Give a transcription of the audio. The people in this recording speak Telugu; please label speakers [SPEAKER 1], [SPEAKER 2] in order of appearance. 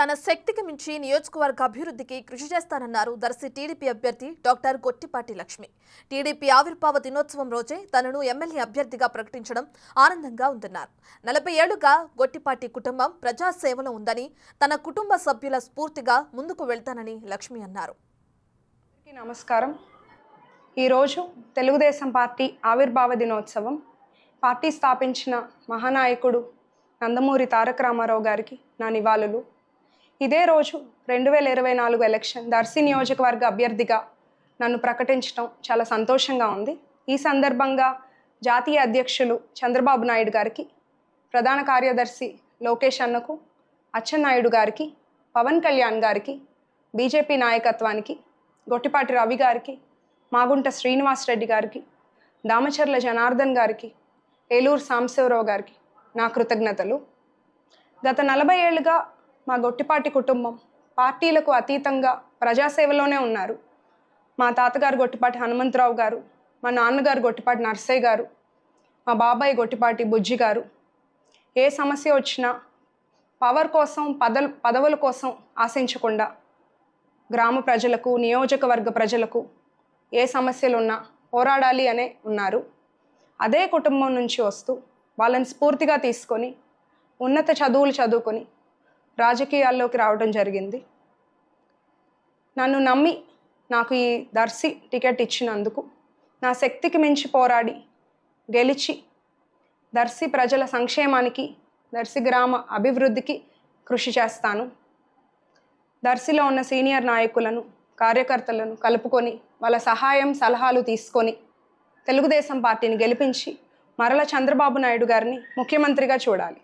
[SPEAKER 1] తన శక్తికి మించి నియోజకవర్గ అభివృద్ధికి కృషి చేస్తానన్నారు దర్శి టీడీపీ అభ్యర్థి డాక్టర్ గొట్టిపాటి లక్ష్మి. టీడీపీ ఆవిర్భావ దినోత్సవం రోజే తనను ఎమ్మెల్యే అభ్యర్థిగా ప్రకటించడం ఆనందంగా ఉందన్నారు. నలభై ఏళ్ళుగా గొట్టిపాటి కుటుంబం ప్రజాసేవలో ఉందని తన కుటుంబ సభ్యుల స్ఫూర్తిగా ముందుకు వెళ్తానని లక్ష్మి అన్నారు.
[SPEAKER 2] నమస్కారం. ఈరోజు తెలుగుదేశం పార్టీ ఆవిర్భావ దినోత్సవం. పార్టీ స్థాపించిన మహానాయకుడు నందమూరి తారక రామారావు గారికి నా నివాళులు. ఇదే రోజు రెండు వేల ఇరవై నాలుగు ఎలక్షన్ దర్శి నియోజకవర్గ అభ్యర్థిగా నన్ను ప్రకటించడం చాలా సంతోషంగా ఉంది. ఈ సందర్భంగా జాతీయ అధ్యక్షులు చంద్రబాబు నాయుడు గారికి ప్రధాన కార్యదర్శి లోకేష్ అన్నకు అచ్చెన్నాయుడు గారికి పవన్ కళ్యాణ్ గారికి బీజేపీ నాయకత్వానికి గొట్టిపాటి రవి గారికి మాగుంట శ్రీనివాస్ రెడ్డి గారికి దామచర్ల జనార్దన్ గారికి ఏలూరు సాంబశివరావు గారికి నా కృతజ్ఞతలు. గత నలభై ఏళ్ళుగా మా గొట్టిపాటి కుటుంబం పార్టీలకు అతీతంగా ప్రజాసేవలోనే ఉన్నారు. మా తాతగారు గొట్టిపాటి హనుమంతరావు గారు మా నాన్నగారు గొట్టిపాటి నర్సయ్య గారు మా బాబాయ్ గొట్టిపాటి బుజ్జి గారు. ఏ సమస్య వచ్చినా పవర్ కోసం పదల పదవుల కోసం ఆశించకుండా గ్రామ ప్రజలకు నియోజకవర్గ ప్రజలకు ఏ సమస్యలు ఉన్నా పోరాడాలి అనే ఉన్నారు. అదే కుటుంబం నుంచి వస్తూ వాళ్ళని స్ఫూర్తిగా తీసుకొని ఉన్నత చదువులు చదువుకొని రాజకీయాల్లోకి రావడం జరిగింది. నన్ను నమ్మి నాకు ఈ దర్శి టికెట్ ఇచ్చినందుకు నా శక్తికి మించి పోరాడి గెలిచి దర్శి ప్రజల సంక్షేమానికి దర్శి గ్రామ అభివృద్ధికి కృషి చేస్తాను. దర్శిలో ఉన్న సీనియర్ నాయకులను కార్యకర్తలను కలుపుకొని వాళ్ళ సహాయం సలహాలు తీసుకొని తెలుగుదేశం పార్టీని గెలిపించి మరల చంద్రబాబు నాయుడు గారిని ముఖ్యమంత్రిగా చూడాలి.